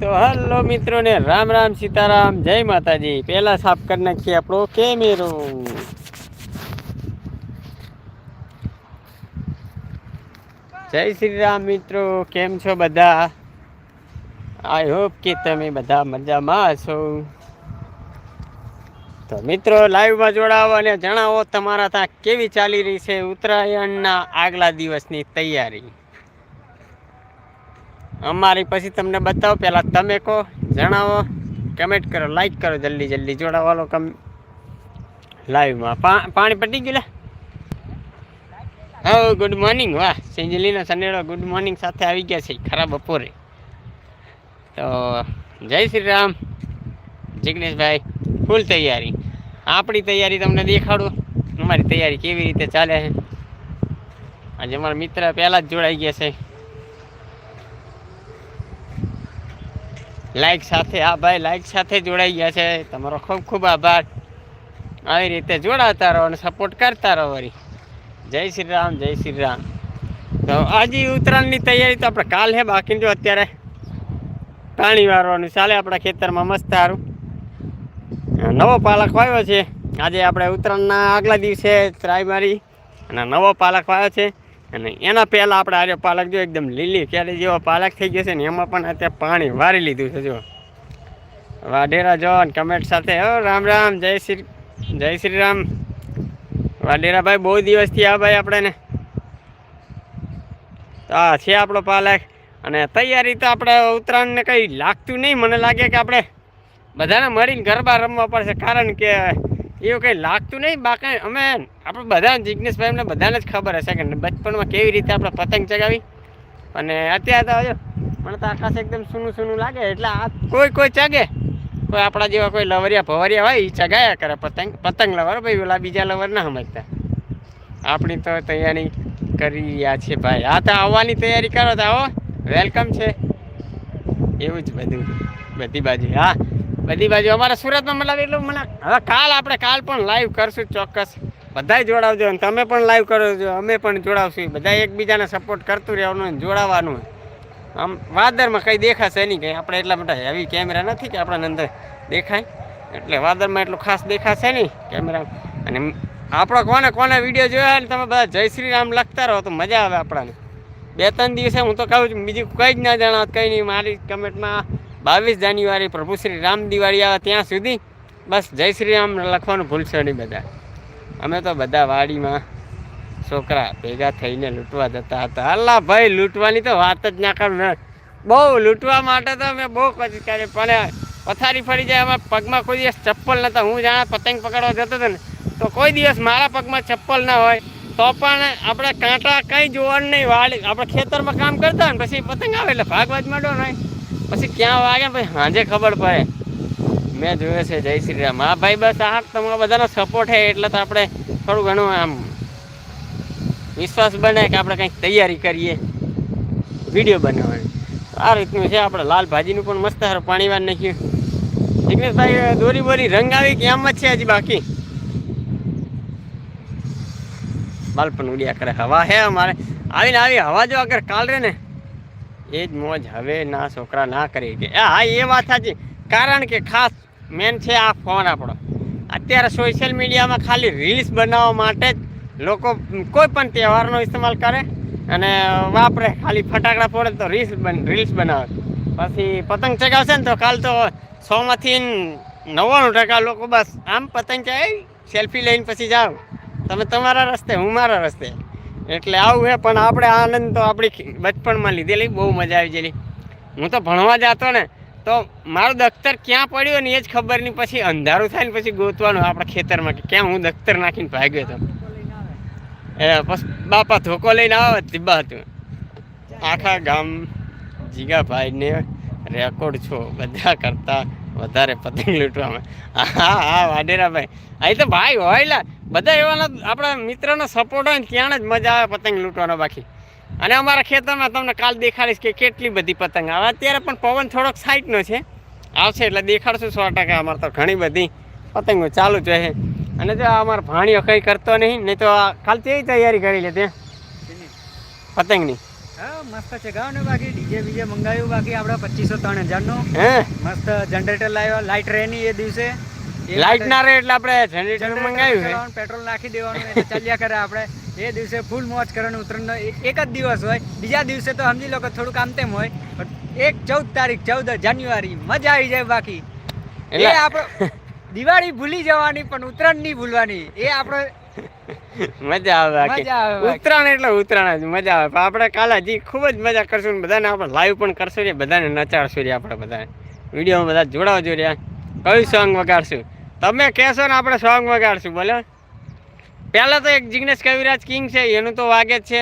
તો હલો મિત્રોને, રામ રામ સીતારામ, જય માતાજી. પેલા સાફ કરી નાખીએ આપણો કેમેરો. જય શ્રી રામ મિત્રો, કેમ છો બધા? આઈ હોપ કે તમે બધા મજામાં છો તો મિત્રો, લાઈવમાં જોડાવો અને જણાવો તમારા ત્યાં કેવી ચાલી રહી છે ઉત્તરાયણના આગલા દિવસની તૈયારી. અમારી પછી તમને બતાવો. પહેલાં તમે કહો, જણાવો. કમેન્ટ કરો લાઈક કરો, જલ્દી જલ્દી જોડાવાલો કમ લાઈવમાં પાણી પટી ગયું હા ગુડ મોર્નિંગ વાહ સંજલીના સનેડો ગુડ મોર્નિંગ સાથે આવી ગયા છે. ખરાબ બપોરે. તો, જય શ્રી રામ. જિગ્નેશભાઈ ફૂલ તૈયારી. આપણી તૈયારી તમને દેખાડું. અમારી તૈયારી કેવી રીતે ચાલે છે? આજે અમારા મિત્ર પહેલાં જ જોડાઈ ગયા છે. લાઈક સાથે આ ભાઈ લાઈક સાથે જોડાઈ ગયા છે. તમારો ખૂબ ખૂબ આભાર. આવી રીતે જોડાતા રહો અને સપોર્ટ કરતા રહો વળી. જય શ્રી રામ, જય શ્રી રામ. તો આજે ઉત્તરાયણની તૈયારી તો આપણે કાલ હે, બાકી જો અત્યારે પાણી વારવાનું ચાલે આપણા ખેતરમાં મસ્ત સારું નવો પાલક વાવ્યો છે. આજે આપણે ઉત્તરાયણના આગલા દિવસે ત્રાય મારી અને નવો પાલક વાવ્યો છે. અને એના પહેલાં આપણે આર્યો પાલક જો એકદમ લીલી ક્યારે જેવો પાલક થઈ ગયો છે ને એમાં પણ અત્યારે પાણી વારી લીધું છે જો વાઢેરા જો કમેન્ટ સાથે, હો, રામ રામ, જય શ્રી જય શ્રી રામ વાઢેરા ભાઈ બહુ દિવસથી આ ભાઈ આપણે ને. આ છે આપણો પાલક. અને તૈયારી તો આપણે ઉત્તરાયણને કંઈ લાગતું નહીં. મને લાગે કે આપણે બધાને મળીને ગરબા રમવા પડશે. કારણ કે એવું કંઈ લાગતું નહીં? બાકી અમે, આપણે બધા જિજ્ઞેશભાઈ એમને બધાને જ ખબર હશે કે બચપણમાં કેવી રીતે આપણે પતંગ ચગાવી. અને અત્યારે તો હજુ મને તો આકાશ એકદમ સૂનું સૂનું લાગે, એટલે આ કોઈ કોઈ ચગે. કોઈ આપણા જેવા કોઈ લવરિયા ભવરિયા હોય એ ચગાયા કરે પતંગ પતંગ લવર, ભાઈ ઓલા બીજા લવર ના સમજતા. આપણી તો તૈયારી કરી રહ્યા છે ભાઈ. આ તો આવવાની તૈયારી કરો તો આવો. વેલકમ છે. એવું જ બધું, બધી બાજુ. હા. બધી બાજુ અમારા સુરતમાં મતલબ એટલું મને હવે કાલ આપણે કાલ પણ લાઈવ કરશું ચોક્કસ. બધાય જોડાવજો અને તમે પણ લાઈવ કરો છો, અમે પણ જોડાવશું. બધા એકબીજાને સપોર્ટ કરતું રહેવાનું અને જોડાવાનું. આમ વાદળમાં કંઈ દેખાશે નહીં, કંઈ આપણે એટલા બધા હેવી કેમેરા નથી કે આપણા અંદર દેખાય. એટલે વાદળમાં એટલું ખાસ દેખાશે નહીં કેમેરા અને આપણો કોને કોને વીડિયો જોયા ને તમે બધા જય શ્રી રામ લખતા રહો તો મજા આવે આપણાને. બે ત્રણ દિવસે હું તો કહું છું, બીજું કંઈ જ ના જણાવ કંઈ નહીં. મારી કમેન્ટમાં બાવીસ જાન્યુઆરી પ્રભુ શ્રી રામ દિવાળી આવે ત્યાં સુધી બસ જય શ્રી રામ લખવાનું ભૂલશો નહીં બધા. અમે તો બધા વાડીમાં છોકરા ભેગા થઈને લૂંટવા જતા હતા. અલ્લા ભાઈ, લૂંટવાની તો વાત જ ના કરું બહુ લૂંટવા માટે તો અમે બહુ પછી કરી, પણ પથારી ફરી જાય, અમારા પગમાં કોઈ દિવસ ચપ્પલ નહોતા. હું જાણે પતંગ પકડવા જતો હતો ને, તો કોઈ દિવસ મારા પગમાં ચપ્પલ ના હોય, તો પણ આપણે કાંટા કંઈ જોવાનું નહીં. વાળી આપણે ખેતરમાં કામ કરતા હોય ને, પછી પતંગ આવે એટલે ભાગવા જ માંડો નહીં. પછી ક્યાં વાગે ભાઈ સાંજે ખબર પડે. મેં જોયું છે જય શ્રી રામ. હા ભાઈ, બસ આ તમારા બધાનો સપોર્ટ છે એટલે તો આપણે થોડું ઘણું આમ વિશ્વાસ બને કે આપણે કંઈક તૈયારી કરીએ વીડિયો બનાવવાની. આ રીતનું છે આપણે લાલ ભાજીનું પણ મસ્ત સારું પાણી વાર નાખ્યું. જિગ્નેશભાઈ દોરી બોરી રંગ આવી કે એમ જ છે હજી બાકી? બાલ પણ ઉડ્યા કરે. હવા હે અમારે. આવીને આવી, હવા જો અગર કાલ રે ને. એ જ મોજ હવે ના છોકરા ના કરી કે હા, એ વાત સાચી. કારણ કે ખાસ મેન છે આ ફોન આપણો. અત્યારે સોશિયલ મીડિયામાં ખાલી રીલ્સ બનાવવા માટે જ લોકો કોઈ પણ તહેવારનો ઇસ્તેમાલ કરે અને વાપરે. ખાલી ફટાકડા ફોડે તો રીલ્સ રીલ્સ બનાવે. પછી પતંગ ચગાવશે ને તો કાલ તો સોમાંથી નવ્વાણું ટકા લોકો બસ આમ પતંગ ચાય સેલ્ફી લઈને પછી જાઓ. તમે તમારા રસ્તે, હું મારા રસ્તે. એટલે આવું હે, પણ આપણે આનંદ તો આપણી બચપણમાં લીધેલી, બહુ મજા આવી ગયેલી. હું તો ભણવા જતો ને, તો મારું દખ્તર ક્યાં પડ્યું ને એ જ ખબર નહીં. પછી અંધારું થાય ને પછી ગોતવાનું આપણા ખેતરમાં કે ક્યાં હું દખ્તર નાખીને ભાગ્યો હતો એ, પછી બાપા ધોકો લઈને આવે તીબા હતું. આખા ગામ જીગાભાઈને રેકોર્ડ છો, બધા કરતા વધારે પતંગ લૂંટવામાં. હા હા, વાડેરાભાઈ. અહીં તો ભાઈ હોય બધા એવાના આપણા મિત્રનો સપોર્ટ હોય ને ત્યાં જ મજા આવે પતંગ લૂંટવાનો બાકી. અને અમારા ખેતરમાં તમને કાલ દેખાડીશ કે કેટલી બધી પતંગ આવે. અત્યારે પણ પવન થોડોક સાઈડનો છે. આવશે એટલે દેખાડશું સો ટકા અમારે તો ઘણી બધી પતંગો ચાલુ જ હોય અને જો અમારો ભાણીઓ કંઈ કરતો નહીં નહીં તો આ કાલ કેવી તૈયારી કરી લે ત્યાં પતંગની. હા મસ્ત છે. ગાવ ને બાકી ડીજે બીજે મંગાવ્યું બાકી આપણે પચીસો ત્રણ હજારનું હે? મસ્ત જનરેટર લાવ્યો લાઇટ રેની એ દિવસે. લાઈટ ના રહે એટલે આપણે જનરેટર મંગાવ્યું છે પેટ્રોલ નાખી દેવાનું એટલે ચાલ્યા કરે આપણે. એ દિવસે ફૂલ મોજ કરવાનું ઉત્તરાયણનો એક જ દિવસ હોય. બીજા દિવસે તો સમજી લો કે થોડુંક આમ તેમ હોય. પણ એક ચૌદ તારીખ ચૌદ જાન્યુઆરી મજા આવી જાય બાકી. એ એટલે- આપણે દિવાળી ભૂલી જવાની પણ ઉત્તરાયણ નહીં ભૂલવાની. એ આપણે મજા આવે. ઉત્તરાયણ એટલે ઉત્તરાયણ જ મજા આવે. પણ આપણે કાલે હજી ખૂબ જ મજા કરશું ને બધાને આપણે લાઈવ પણ કરશું ને બધાને નચાડશું રે આપણે બધાને. વિડીયોમાં બધા જોડાવજો રહ્યા. કયું સોંગ વગાડશું? તમે કહેશો ને આપણે સોંગ વગાડશું બોલો પહેલાં તો એક જિગ્નેશ કવિરાજ કિંગ છે એનું તો વાગે જ છે.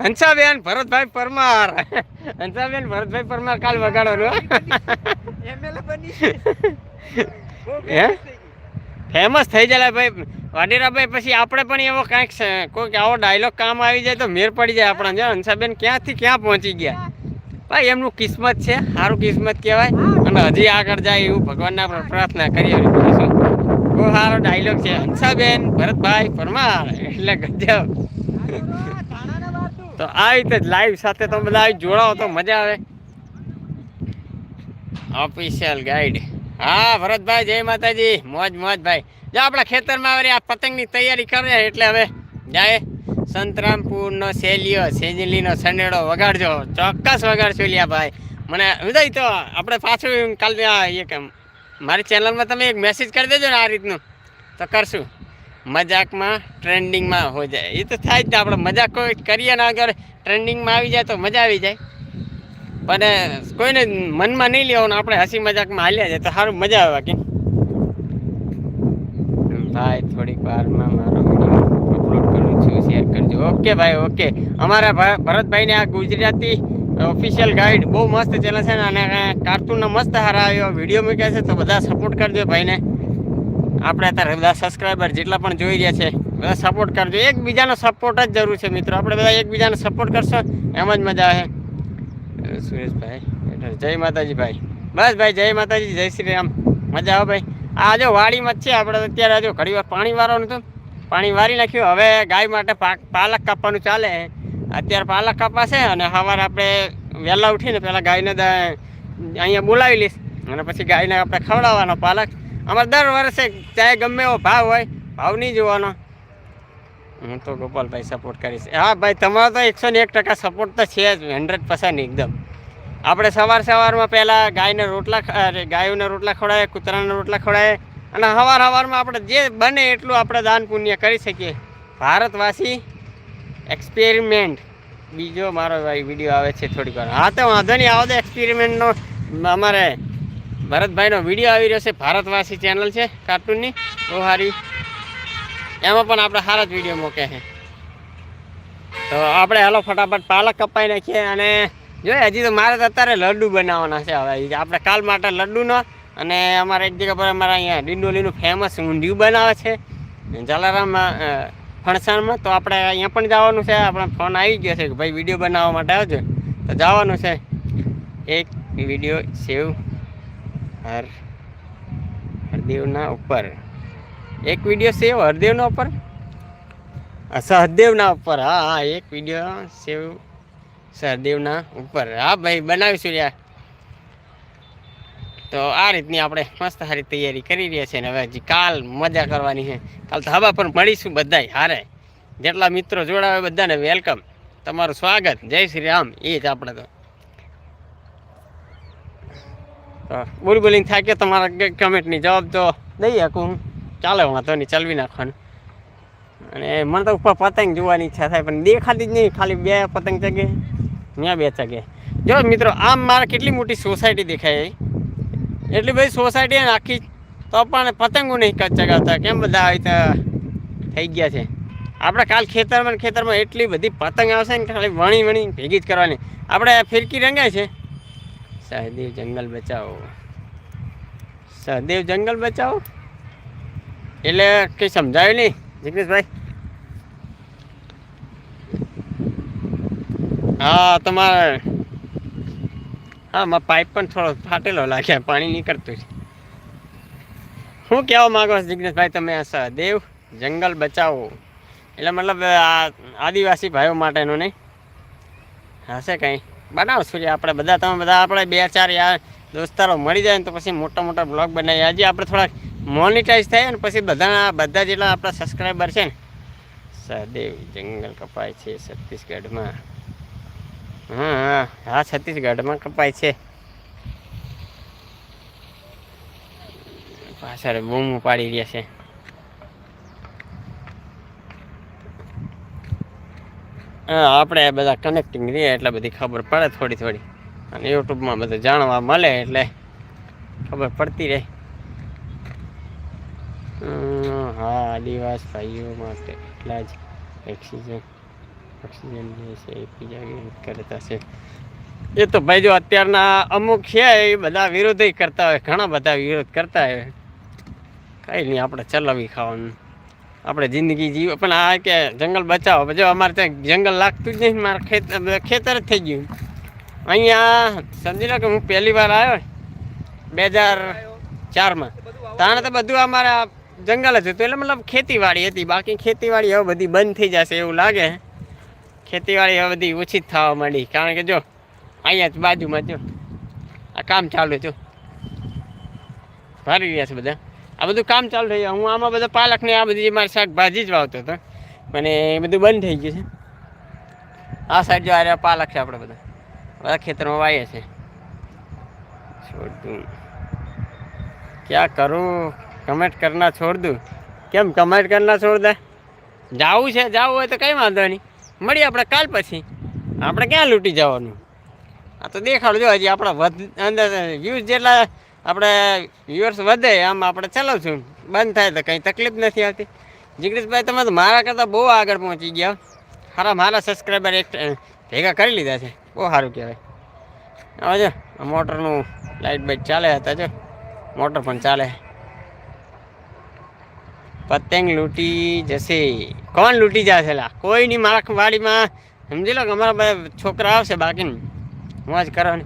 હંસાબેન ભરતભાઈ પરમાર. હંસાબેન ભરતભાઈ પરમાર કાલ વગાડવાનું હે. ફેમસ થઈ જાય ભાઈ. વાડેરાભાઈ પછી આપણે પણ એવો કાંઈક કોઈક આવો ડાયલોગ કામ આવી જાય તો મેર પડી જાય આપણા જો હંસાબેન ક્યાંથી ક્યાં પહોંચી ગયા? ભાઈ એમનું કિસ્મત છે સારું કિસ્મત કહેવાય. અને હજી આગળ જાય એવું ભગવાનના પ્રાર્થના કરીએ? બહુ સારો ડાયલોગ છે. હંસાબેન, ભરતભાઈ પરમાર એટલે ગજબ. તો આ રીતે લાઈવ સાથે તમે બધા જોડાઓ તો મજા આવે. ઓફિશિયલ ગાઈડ હા, ભરતભાઈ, જય માતાજી. મોજ મોજ ભાઈ. જો આપણા ખેતરમાં વળી આ પતંગની તૈયારી કરે એટલે હવે જાય. સંતરામપુરનો શેલિયો સેજલીનો સનેડો વગાડજો. ચોક્કસ વગાડજો લ્યા ભાઈ. મને વિદાય તો આપણે પાછું કાલે એક મારી ચેનલમાં તમે એક મેસેજ કરી દેજો ને આ રીતનું. તો કરશું. મજાકમાં ટ્રેન્ડિંગમાં હો જાય. એ તો થાય જ ને આપણે મજાક કોઈ કરીએ ને આગળ ટ્રેન્ડિંગમાં આવી જાય તો મજા આવી જાય. પણ કોઈને મનમાં નહીં લેવાનું, આપણે હસી મજાકમાં હાલ્યા જાય તો સારું મજા આવે બાકી. ભાઈ, થોડીક વારમાં મારો અપલોડ કરું છું. શેર કરજો. ઓકે ભાઈ ઓકે અમારા ભરતભાઈને આ ગુજરાતી ઓફિશિયલ ગાઈડ બહુ મસ્ત ચેનલ છે અને કાર્ટૂનનો મસ્ત હારા આવ્યો વીડિયો મૂક્યા છે તો બધા સપોર્ટ કરજો ભાઈને. આપણે અત્યારે બધા સબસ્ક્રાઈબર જેટલા પણ જોઈ રહ્યા છે, બધા સપોર્ટ કરજો. એકબીજાનો સપોર્ટ જ જરૂર છે મિત્રો. આપણે બધા એકબીજાને સપોર્ટ કરશો. એમ જ મજા આવે. સુરેશભાઈ જય માતાજી ભાઈ. બસ ભાઈ, જય માતાજી, જય શ્રી રામ. મજા આવે ભાઈ. આ જો વાડીમાં જ છે. આપણે અત્યારે જો ઘડી વાર પાણી વારવાનું હતું. પાણી વારી નાખ્યું. હવે ગાય માટે પાલક કાપવાનું ચાલે. અત્યારે પાલક કાપાશે અને સવારે આપણે વહેલા ઉઠીને પહેલાં ગાયને અહીંયા બોલાવી લઈશ. અને પછી ગાયને આપણે ખવડાવવાનો પાલક. અમારે દર વર્ષે ચાહે ગમે એવો ભાવ હોય, ભાવ નહીં જોવાનો. હું તો ગોપાલભાઈ સપોર્ટ કરીશ. હા ભાઈ, તમારો તો એકસો ને એક ટકા સપોર્ટ તો છે જ હંડ્રેડ પર્સન્ટ એકદમ. આપણે સવાર સવારમાં પહેલાં ગાયને રોટલા ગાયોને રોટલા ખવડાવે કૂતરાને રોટલા ખવડાવે અને સવાર સવારમાં આપણે જે બને એટલું આપણે દાન પુણ્ય કરી શકીએ. ભારતવાસી એક્સપેરિમેન્ટ બીજો મારો ભાઈ વીડિયો આવે છે થોડીક વાર. હા, તો વાંધો નહીં, આવો તો એક્સપેરિમેન્ટનો અમારે ભરતભાઈનો વીડિયો આવી રહ્યો છે, ભારતવાસી ચેનલ છે કાર્ટૂનની બહુ સારી એમાં પણ આપણે સારા જ વીડિયો મૂકે છે. તો આપણે હાલો ફટાફટ પાલક કપાઈ નાખીએ અને જોઈએ, હજી તો મારે તો અત્યારે લડ્ડુ બનાવવાના છે હવે. આપણે કાલ માટે લડ્ડુનો અને અમારે એક જગ્યા પર અમારા અહીંયા ડિંડોલીનું ફેમસ ઊંધિયું બનાવે છે. જલારામ ફણસાણમાં? તો આપણે અહીંયા પણ જવાનું છે. આપણે ફોન આવી ગયો છે કે ભાઈ વીડિયો બનાવવા માટે આવજો. તો જવાનું છે. એક વીડિયો સેવ હર, હરદેવના ઉપર. એક વીડિયો સેવ હરદેવના ઉપર? સહદેવના ઉપર. હા હા, એક વીડિયો સેવ સહદેવના ઉપર. હા, ભાઈ, બનાવીશું યાર. તો આ રીતની આપણે મસ્ત સારી તૈયારી કરી રહ્યા છીએ ને હવે હજી કાલ મજા કરવાની છે. કાલ તો હવા પર મળીશું બધાય, હારે. જેટલા મિત્રો જોડાવે બધાને વેલકમ. તમારું સ્વાગત. જય શ્રી રામ. એ જ આપણે તો. બોલી બોલીને થાકે તમારા કમેન્ટની જવાબ તો દઈ શકું. ચાલે વાંધો નહીં, ચલવી નાખવાનું. અને મને તો ઉપર પતંગ જોવાની ઈચ્છા થાય, પણ દેખાતી જ નહીં. ખાલી બે પતંગ ચગે ત્યાં બે ચગે. જો મિત્રો, આમ મારે કેટલી મોટી સોસાયટી દેખાય એટલી બધી સોસાયટી આખી તો પણ પતંગો નહીં ક- ચગાવતા. કેમ બધા આવી થઈ ગયા છે? આપણે કાલ ખેતરમાં ખેતરમાં એટલી બધી પતંગ આવશે ને ખાલી વણી વણી ભેગી જ કરવાની. આપણે ફિરકી રંગાય છે? સહદેવ જંગલ બચાવો. સહદેવ જંગલ બચાવો? એટલે કંઈ સમજાયું નહીં? જગદીશભાઈ? હા, તમારે હા, મારા પાઇપ પણ થોડો ફાટેલો લાગે, પાણી નીકળતું છે. હું કહેવા માગો છો, જિગ્નેશભાઈ, તમે સહદેવ જંગલ બચાવો. એટલે મતલબ, આ આદિવાસી ભાઈઓ માટેનું નહીં? હશે કંઈ? બનાવશું આપણે બધા, તમે બધા આપણે બે, ચાર યાર દોસ્તારો મળી જાય ને તો પછી મોટા મોટા બ્લોગ બનાવીએ. આજે આપણે થોડાક મોનિટાઈઝ થાય ને પછી બધા બધા જેટલા આપણા સબસ્ક્રાઈબર છે ને સહદેવ જંગલ કપાય છે છત્તીસગઢમાં. હા હા, છત્તીસગઢમાં કપાય છે. પાછળ બૂમ પાડી રહ્યા છે. આપણે બધા કનેક્ટિંગ રહીએ એટલે બધી ખબર પડે થોડી થોડી. અને યુટ્યુબમાં બધું જાણવા મળે એટલે ખબર પડતી રહે. હા, આદિવાસ ભાઈઓ માટે એટલા જ ઓક્સિજન ઓક્સિજન છે એ બીજા કરતા છે. એ તો ભાઈ જો અત્યારના અમુક છે, એ બધા વિરોધ કરતા હોય, ઘણા બધા વિરોધ કરતા હોય. કંઈ નહીં, આપણે ચલાવી ખાવાનું. આપણે જિંદગી જીવ, પણ આ કે જંગલ બચાવો જો અમારે ત્યાં જંગલ લાગતું જ નહીં, મારે ખેતર ખેતર જ થઈ ગયું. અહીંયા, સમજી લો કે હું પહેલી વાર આવ્યો બે હજાર ચારમાં. તાણે તો બધું અમારે જંગલ જ હતું, એટલે મતલબ ખેતીવાડી હતી, બાકી ખેતીવાડી હવે બધી બંધ થઈ જશે એવું લાગે. ખેતીવાડી હવે બધી ઓછી થવા માંડી. કારણ કે જો, અહીંયા જ બાજુમાં જો, આ કામ ચાલુ જો. ભરી રહ્યા છે બધા. આ બધું કામ ચાલુ થઈ હું આમાં બધા પાલક ને આ બધી મારી શાકભાજી જ વાવતો હતો પણ એ બધું બંધ થઈ ગયું છે. આ સાઈડ જો આ પાલક છે આપણે બધા. બધા ખેતરમાં વાવીએ છે છોડ દઉં. ક્યાં કરું? કમેન્ટ કરના છોડ દઉં. કેમ કમેન્ટ કરના છોડ દે જાવું છે, જાવું હોય તો કંઈ વાંધો નહીં. મળીએ આપણે કાલ પછી. આપણે ક્યાં લૂંટી જવાનું? આ તો દેખાડજો હજી આપણા વધ, અંદર વ્યૂઝ જેટલા આપણે વ્યૂઅર્સ વધે, આમ આપણે ચલાવશું. બંધ થાય તો કંઈ તકલીફ નથી આવતી. જિગ્નેશભાઈ, તમે તો મારા કરતાં બહુ આગળ પહોંચી ગયા સારા મારા સબસ્ક્રાઈબર એક ભેગા કરી લીધા છે. બહુ સારું કહેવાય. હવે જો મોટરનું લાઇટ બાઇટ ચાલે હતા, જો. મોટર પણ ચાલે. પતંગ લૂંટી જશે. કોણ લૂંટી જશે લા? કોઈ નહીં મારા વાડીમાં, સમજી લો કે અમારા બધા છોકરા આવશે બાકી મોજ કરવાની.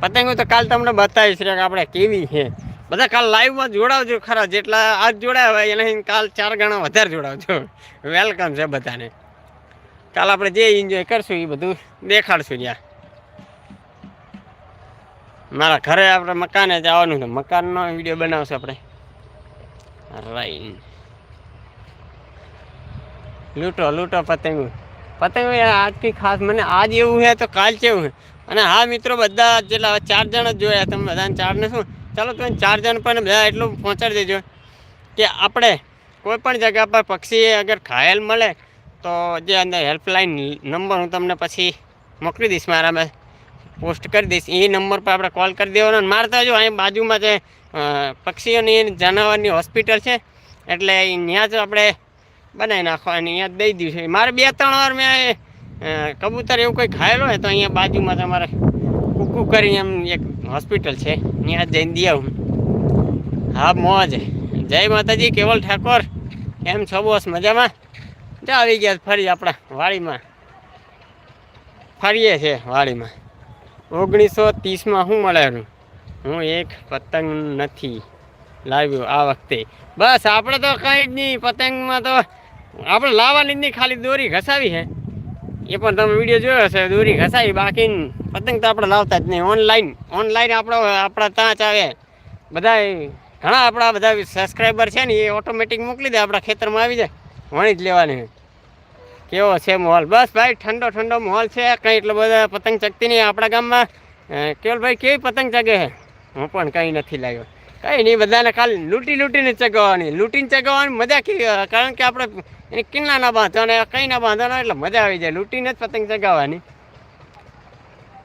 પતંગો તો કાલ તમને બતાવીશ કે આપણે કેવી છે. બધા કાલ લાઈવમાં જોડાવજો ખરા. જેટલા આજ જોડાયા હોય એનાથી કાલ ચાર ગણા વધારે જોડાવજો. વેલકમ છે બધાને. કાલ આપણે જે એન્જોય કરશું એ બધું દેખાડશું ત્યાં મારા ઘરે આપણે મકાને જવાનું છે. મકાનનો વીડિયો બનાવશું આપણે. રાઈટ લૂંટો લૂંટો પતંગો. પતંગો આજથી ખાસ મને આજ એવું છે તો કાલ કેવું છે અને હા મિત્રો, બધા જેટલા ચાર જણ જ જોયા, તમે બધાને ચારને શું? ચાલો તમે ચાર જણ પણ બધા એટલું પહોંચાડી દેજો કે આપણે કોઈ પણ જગ્યા પર પક્ષી અગર ઘાયલ મળે તો જે અંદર હેલ્પલાઇન નંબર હું તમને પછી મોકલી દઈશ મારામાં પોસ્ટ કરી દઈશ. એ નંબર પર આપણે કોલ કરી દેવાનો અને મારતા જો અહીં બાજુમાં જે પક્ષીઓની જાનવરની હોસ્પિટલ છે, એટલે ત્યાં જ આપણે બનાવી નાખવાની અહીંયા દઈ દઈ દઈશું મારે બે ત્રણ વાર મેં કબૂતર એવું કંઈ ખાયેલો હોય તો અહીંયા બાજુમાં તમારે કુકુ કરી એમ એક હોસ્પિટલ છે. ત્યાં જઈને દઈ આવું. હા, મોજ. જય માતાજી, કેવલ ઠાકોર. કેમ છો બોસ? મજામાં? જો આવી ગયા ફરી આપણા વાડીમાં. ફરીએ છે વાડીમાં. ઓગણીસો ત્રીસમાં શું મળેલું? હું એક પતંગ નથી. લાવ્યો આ વખતે. બસ, આપણે તો કંઈ જ નહીં, પતંગમાં તો આપણે લાવવાની જ નહીં, ખાલી દોરી ઘસાવી છે એ પણ તમે વીડિયો જોયો હશે, દોરી ઘસાવી બાકી પતંગ તો આપણે લાવતા જ નહીં. ઓનલાઈન ઓનલાઈન આપણો, આપણા ત્યાં જ આવે. બધા ઘણા આપણા બધા સબસ્ક્રાઈબર છે ને, એ ઓટોમેટિક મોકલી દે, આપણા ખેતરમાં આવી જાય. વણી જ લેવાની. કેવો છે માહોલ? બસ ભાઈ, ઠંડો ઠંડો માહોલ છે. કંઈ એટલો બધા પતંગ ચગતી નહીં આપણા ગામમાં. કેવલ કેવલભાઈ, કેવી પતંગ ચગે છે? હું પણ કંઈ નથી લાવ્યો. કંઈ નહીં, બધાને ખાલી લૂંટી લૂંટીને ચગાવવાની. લૂંટીને ચગાવવાની મજા કારણ કે આપણે એને કિલ્લા ના બાંધવાના કંઈ ના બાંધવાના એટલે મજા આવી જાય. લૂંટીને જ પતંગ ચગાવવાની.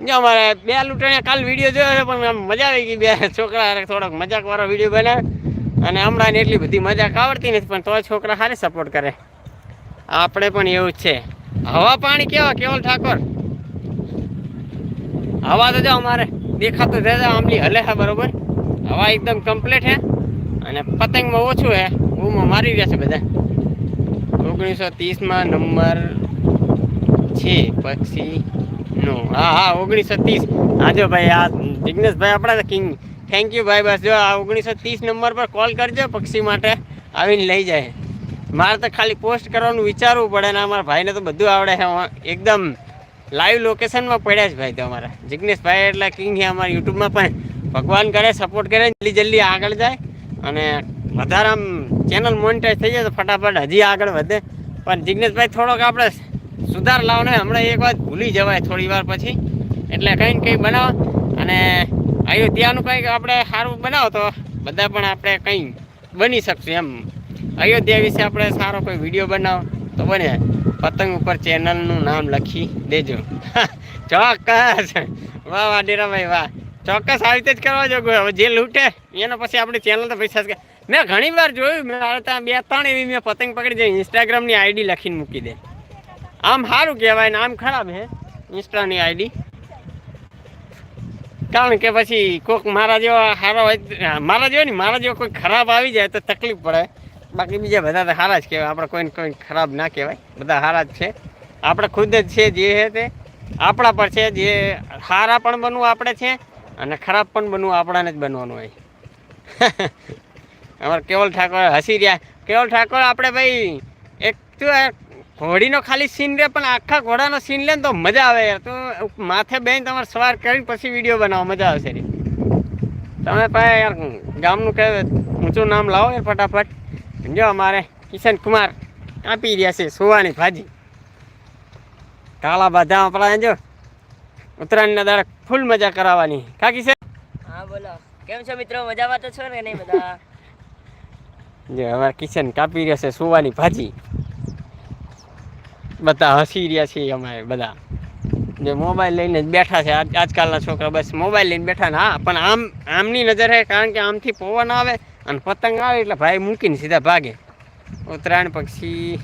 જો અમારે બે લૂંટણીયા કાલ વીડિયો જોયો છે, પણ આમ મજા આવી ગઈ બે છોકરા થોડોક મજાકવાળો વીડિયો બનાવે. અને હમણાં એટલી બધી મજાક આવડતી નથી, પણ તો છોકરા સારી સપોર્ટ કરે. આપણે પણ એવું જ છે. હવા પાણી કેવા, કેવલ ઠાકોર? હવા તો જો અમારે દેખાતું તો આમલી હલે છે બરોબર. હવા એકદમ કમ્પ્લીટ છે અને પતંગમાં ઓછું છે ઊમાં મારી રહ્યા છે બધા. ઓગણીસો ત્રીસમાં નંબર છે પક્ષીનો હા હા, ઓગણીસો ત્રીસ. હા, જો ભાઈ, આ જિગ્નેશભાઈ આપણા કિંગ. થેન્ક યુ ભાઈ, બસ જો, આ ઓગણીસો ત્રીસ નંબર પર કોલ કરજો પક્ષી માટે. આવીને લઈ જાય. મારે તો ખાલી પોસ્ટ કરવાનું વિચારવું પડે ને અમારા ભાઈને તો બધું આવડે છે. એકદમ લાઈવ લોકેશનમાં પડ્યા છે ભાઈ તો અમારા. જિગ્નેશભાઈ એટલે કિંગ છે અમારા યુટ્યુબમાં પણ. ભગવાન કરે સપોર્ટ કરે, જલ્દી જલ્દી આગળ જાય. અને વધારે આમ ચેનલ મોનિટાઈઝ થઈ જાય તો ફટાફટ હજી આગળ વધે. પણ જિગ્નેશભાઈ, થોડોક આપણે સુધાર લાવો ને હમણાં એક વાત ભૂલી જવાય થોડી વાર પછી. એટલે કંઈ ને કંઈ બનાવો. અને અયોધ્યાનું કંઈક આપણે સારું બનાવો તો બધા પણ આપણે કંઈ બની શકશું એમ. અયોધ્યા વિશે આપણે સારો કોઈ વીડિયો બનાવો તો બને. પતંગ ઉપર ચેનલનું નામ લખી દેજો. ચોક્કસ. વાહ વાહ, ડેરાભાઈ, વાહ. ચોક્કસ આવી રીતે જ કરવા જો જે લૂંટે, એનો પછી આપણી ચેનલ તો પૈસા મેં ઘણી વાર જોયું, મેં ત્યાં બે ત્રણ એવી મેં પતંગ પકડી જાય ઇન્સ્ટાગ્રામની આઈડી લખીને મૂકી દે. આમ સારું કહેવાય ને આમ ખરાબ હે ઇન્સ્ટાની આઈડી કારણ કે પછી કોઈક મારા જેવા સારા હોય મારા જેવો નહીં, મારા જેવો કોઈ ખરાબ આવી જાય તો તકલીફ પડે. બાકી બીજા બધા તો સારા જ કહેવાય. આપણે કોઈને કોઈ ખરાબ ના કહેવાય. બધા સારા જ છે. આપણે ખુદ જ છે જે છે તે. આપણા પર છે જે સારા પણ બનવું આપણે છે. અને ખરાબ પણ બનવું, આપણાને જ બનવાનું હોય. અમારે કેવલ ઠાકોર હસી રહ્યા. કેવલ ઠાકોર, આપણે ભાઈ, એક તો ઘોડીનો ખાલી સીન રે, પણ આખા ઘોડાનો સીન લે ને તો મજા આવે યાર. તો માથે બેન તમારે સવાર કરીને પછી વીડિયો બનાવો, મજા આવશે રે. તમે પાસે યાર ગામનું કે ઊંચું નામ લાવો યાર ફટાફટ. જો અમારે કિશન કુમાર આપી રહ્યા છે, સુવાની ભાજી. કાળા બધા આપણા, જો. ઉત્તરાયણના દાડા ફૂલ મજા કરાવવાની. કાકી છે? હા બોલો. કેમ છો મિત્રો? મજામાં તો છો ને નહીં બધા? જે અમારા કિચન કાપી રહ્યા છે સુવાની ભાજી. બધા હસી રહ્યા છીએ અમારે બધા. જે મોબાઈલ લઈને જ બેઠા છે આજ- આજકાલના છોકરા બસ મોબાઈલ લઈને બેઠા ને હા પણ આમ આમની નજર હે કારણ કે આમથી પવન આવે અને પતંગ આવે એટલે ભાઈ મૂકીને સીધા ભાગે. ઉત્તરાયણ પક્ષી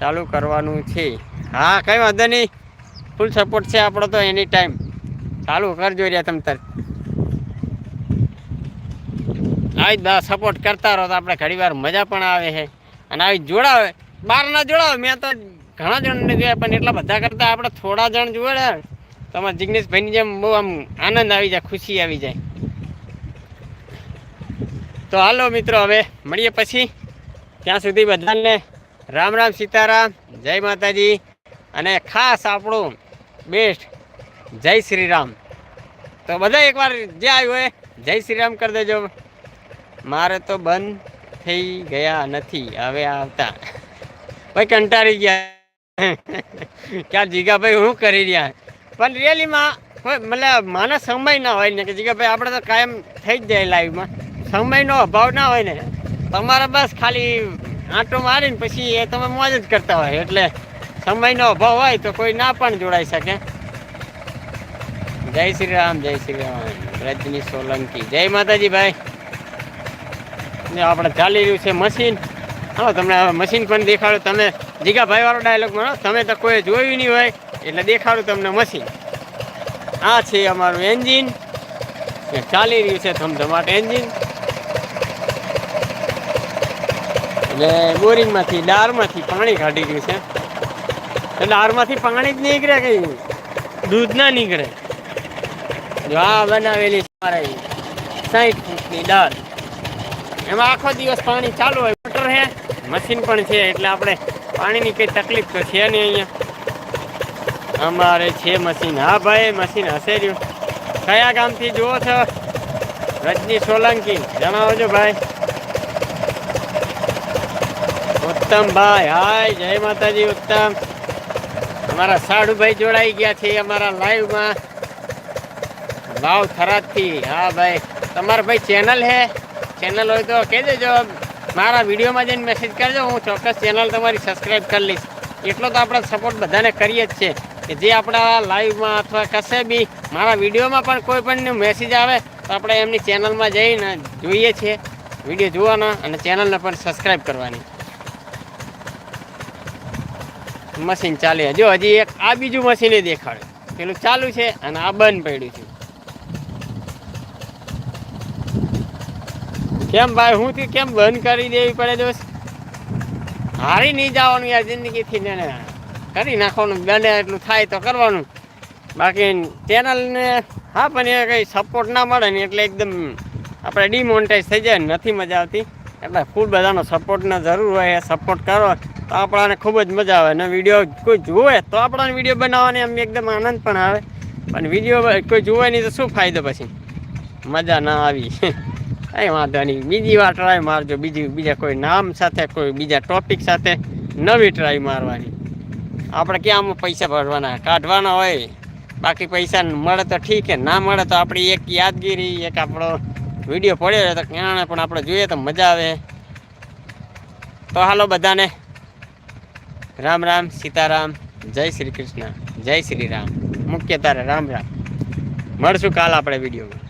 ચાલુ કરવાનું છે. હા કઈ વાંધો નહીં. ફૂલ સપોર્ટ છે આપણો તો એની ટાઈમ ચાલુ કરજો રહ્યા તમે તાર. આવી જ સપોર્ટ કરતા રહો તો આપણે ઘણી મજા પણ આવે છે. અને આવી જોડાવે. બાર ના જોડાવે. મેં તો ઘણા જણને જોયા પણ એટલા બધા કરતા આપણે થોડા જણ જોડે. અમારા જિગ્નેશભાઈની જેમ બહુ આમ આનંદ આવી જાય, ખુશી આવી જાય. તો હાલો મિત્રો, હવે મળીએ પછી. ત્યાં સુધી બધાને રામ રામ સીતારામ. જય માતાજી. અને ખાસ આપણું બેસ્ટ. જય શ્રી રામ તો બધા એકવાર જે આવ્યું હોય, જય શ્રી રામ કરી દેજો. મારે તો બંધ થઈ ગયા નથી, હવે આવતા. ભાઈ કંટાળી ગયા. ક્યાં જીગાભાઈ હું કરી રહ્યા? પણ રિયલીમાં મતલબ માનો સમય ના હોય ને કે જીગાભાઈ, આપણે તો કાયમ થઈ જ જાય લાઈવમાં. સમયનો અભાવ ના હોય ને. તમારે બસ ખાલી આંટો મારીને પછી એ તમે મોજ જ કરતા હોય, એટલે સમયનો અભાવ હોય તો કોઈ ના પણ જોડાઈ શકે. જય શ્રી રામ, જય શ્રી રામ. રજની સોલંકી. જય માતાજી ભાઈ. આપણે ચાલી રહ્યું છે મશીન. હા તમને મશીન પણ દેખાડું. તમે જીગાભાઈ વાળો ડાયલોગ મળો તમે તો કોઈ જોયું નહીં હોય, એટલે દેખાડું તમને મશીન. આ છે અમારું એન્જિન ચાલી રહ્યું છે ધમધમાટ એન્જિન એટલે બોરિંગમાંથી, ડારમાંથી પાણી કાઢી ગયું છે. એટલે ડારમાંથી પાણી જ નીકળે કઈ દૂધ ના નીકળે. જો આ બનાવેલી મારે સાઠ ફૂટની દાળ. એમાં આખો દિવસ પાણી ચાલુ હોય, મોટર છે મશીન પણ છે, એટલે આપણે પાણીની કંઈ તકલીફ તો છે નહીં અહીંયા. અમારે છે મશીન. હા ભાઈ, મશીન હશે રહ્યું. કયા ગામથી જુઓ છો? રજની સોલંકી. જણાવજો ભાઈ. ઉત્તમ ભાઈ. હાય, જય માતાજી, ઉત્તમ. અમારા સાડુભાઈ જોડાઈ ગયા છે અમારા લાઈવમાં ભાવ થરાદથી. હા, ભાઈ. તમારા ભાઈ ચેનલ હે? ચેનલ હોય તો કહી દેજો. મારા વિડીયોમાં જઈને મેસેજ કરજો. હું ચોક્કસ ચેનલ તમારી સબસ્ક્રાઈબ કરી લઈશ. એટલો તો આપણે સપોર્ટ બધાને કરીએ જ છે કે જે આપણા લાઈવમાં અથવા કશે બી મારા વિડીયોમાં પણ કોઈ પણ મેસેજ આવે, તો આપણે એમની ચેનલમાં જઈને જોઈએ છીએ. વીડિયો જોવાના અને ચેનલને પણ સબસ્ક્રાઈબ કરવાની. મશીન ચાલે. જો, હજી એક આ બીજું મશીને દેખાડે. પેલું ચાલુ છે અને આ બંધ પડ્યું છે. કેમ ભાઈ, હું થી કેમ બંધ કરી દેવી પડે દોસ્ત? હારી નહીં જવાનું યાર જિંદગીથી, ને કરી નાખવાનું, બને એટલું થાય તો કરવાનું. બાકી ચેનલને હા, પણ એ કંઈ સપોર્ટ ના મળે ને એટલે એકદમ આપણે ડિમોનિટાઈઝ થઈ જાય નથી મજા આવતી. એટલે ફૂલ બધાનો સપોર્ટના જરૂર હોય એ સપોર્ટ કરો. તો આપણાને ખૂબ જ મજા આવે. અને વીડિયો કોઈ જુએ તો આપણાને વીડિયો બનાવવાની આમ એકદમ આનંદ પણ આવે. પણ વીડિયો કોઈ જુએ નહીં તો શું ફાયદો પછી? મજા ના આવી. કંઈ વાંધો નહીં. બીજી વાર ટ્રાય મારજો. બીજી બીજા કોઈ નામ સાથે, કોઈ બીજા ટોપિક સાથે નવી ટ્રાય મારવાની. આપણે ક્યાં પૈસા ભરવાના? કાઢવાના હોય. બાકી પૈસા મળે તો ઠીક ના મળે તો આપણી એક યાદગીરી, એક આપણો વીડિયો પડ્યો તો ક્યાં પણ આપણે જોઈએ તો મજા આવે. તો હાલો બધાને રામ રામ, સીતારામ, જય શ્રી કૃષ્ણ, જય શ્રી રામ. મુખ્ય તારે રામ રામ. મળશું કાલ આપણે વિડીયોમાં.